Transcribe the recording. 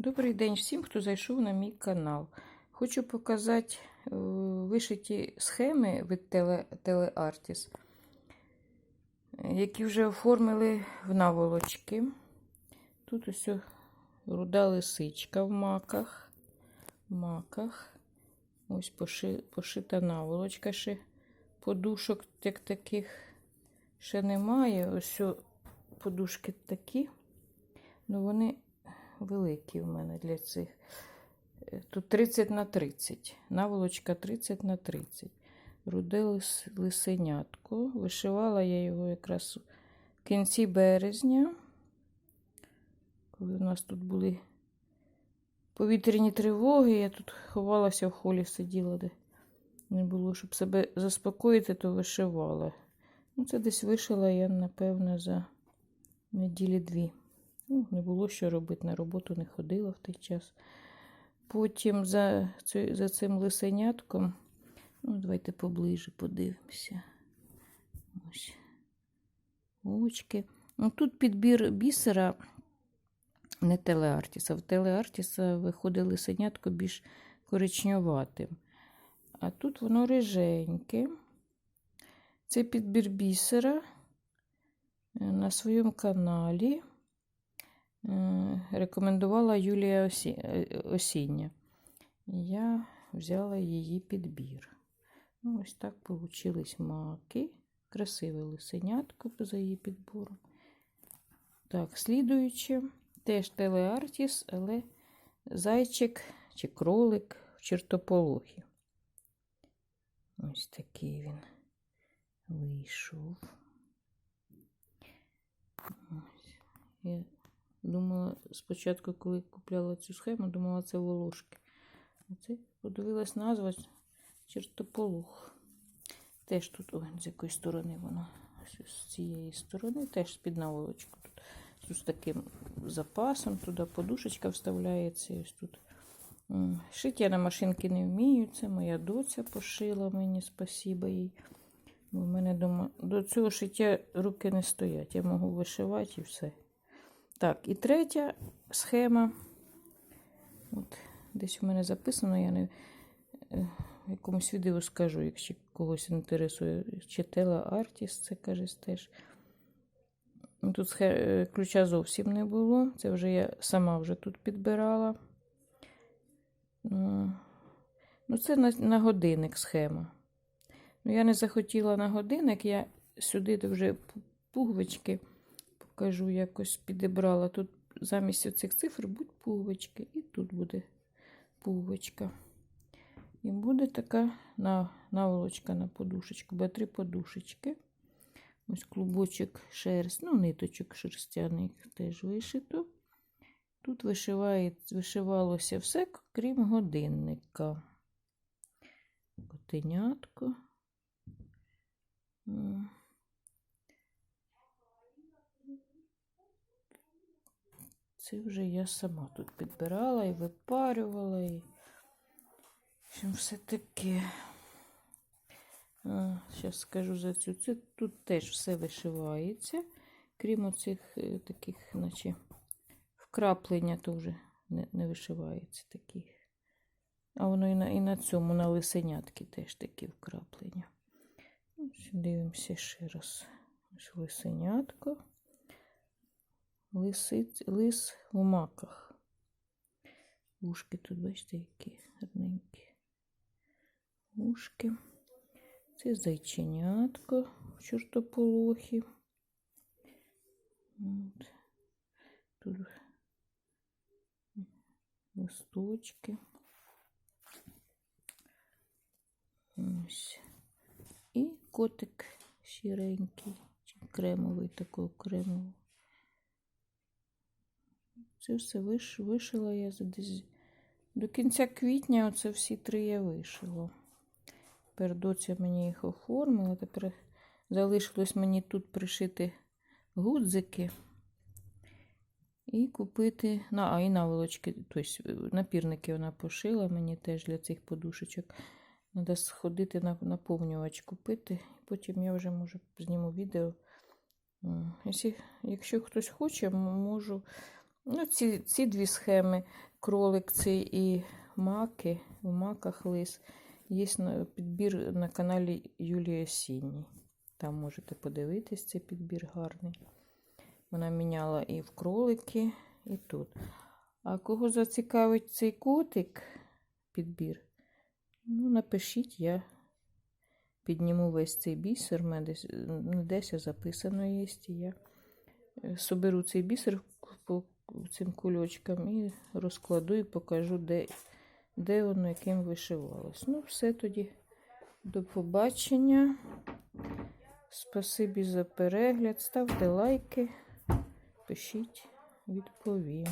Добрий день всім, хто зайшов на мій канал. Хочу показати е, вишиті схеми від Телеартіс, які вже оформили в наволочки. Тут ось руда лисичка в маках. В маках. Ось поши, пошита наволочка ще подушок як таких ще немає. Ось подушки такі. Ну вони великі в мене для цих. Е, Тут 30 на 30. Наволочка 30 на 30. Руде лисенятко. Вишивала я його якраз в кінці березня. Коли у нас тут були повітряні тривоги, я тут ховалася в холі, сиділа, де не було, щоб себе заспокоїти, то вишивала. Ну, це десь вишила я, напевно, за неділі дві. Ну, не було що робити, на роботу не ходила в той час. Потім за, за цим лисенятком, ну, давайте поближе подивимося. Ось. Очки. Ну, тут підбір бісера не телеартіса. В телеартіса виходить лисенятко більш коричневатим. А тут воно риженьке. Це підбір бісера е, на своєму каналі рекомендувала Юлія Осі... е, Осіння. Я взяла її підбір. Ну, ось так получились маки. Красиве лисенятко за її підбором. Так, слідуючи, теж телеартіс, але зайчик чи кролик в чертополохі. Ось такий він вийшов. Ось. Думала, спочатку, коли купляла цю схему, думала, це волошки. А це подивилась назва чертополох. Теж тут, ой, з якої сторони воно. З цієї сторони, теж під наволочку. Тут, тут з таким запасом, туди подушечка вставляється. Ось тут. М, Шити я на машинки не вмію. Це моя доця пошила мені, спасіба їй. Бо в мене дома до цього шиття руки не стоять. Я можу вишивати і все. Так, і третя схема. От, десь у мене записано, я не е, якомусь відео скажу, якщо когось інтересує. Читала Артіс, це каже теж. Ну, Тут е, ключа зовсім не було. Це вже я сама вже тут підбирала. Ну, Ну, це на, на годинник схема. Ну, я не захотіла на годинник, я сюди вже пу- пуговички покажу, якось підібрала. Тут замість цих цифр будуть пуговички, і тут буде пуговичка. І буде така наволочка на подушечку, буде три подушечки. Ось клубочок шерсть, ну, ниточок шерстяних теж вишито. Тут вишивалося все, крім годинника. Котенятко. Це вже я сама тут підбирала і випарювала, і в все таке. Зараз скажу за цю. Це тут теж все вишивається, крім оцих е, таких, наче вкраплення то вже не, не вишивається таких. А воно і на, і на цьому, на лисенятки теж такі вкраплення. Дивимося ще раз. Лисенятко. Лисиць, лис у маках. Ушки тут, бачите, які гарненькі. Ушки. Це зайченятко в чортополохі. От. Тут листочки. Ось. І котик сіренький, кремовий такий кремовий. Це все виш, вишила я десь до кінця квітня оце всі три я вишила. Тепер доця мені їх оформила. Тепер залишилось мені тут пришити гудзики і купити на, а, і наволочки, тобто напірники вона пошила мені теж для цих подушечок. Треба сходити на наповнювач купити. Потім я вже може зніму відео. Якщо хтось хоче, можу. Ну, ці, ці дві схеми кролик цей і маки, в маках лис. Є підбір на каналі Юлії Осінній. Там можете подивитись, цей підбір гарний. Вона міняла і в кролики, і тут. А кого зацікавить цей котик підбір? Ну, напишіть, я підніму весь цей бісер. У мене десь, записано є. Я соберу цей бісер по цим кульочкам і розкладу і покажу, де, де воно яким вишивалось. Ну, все тоді. До побачення. Спасибі за перегляд. Ставте лайки, пишіть, відповім.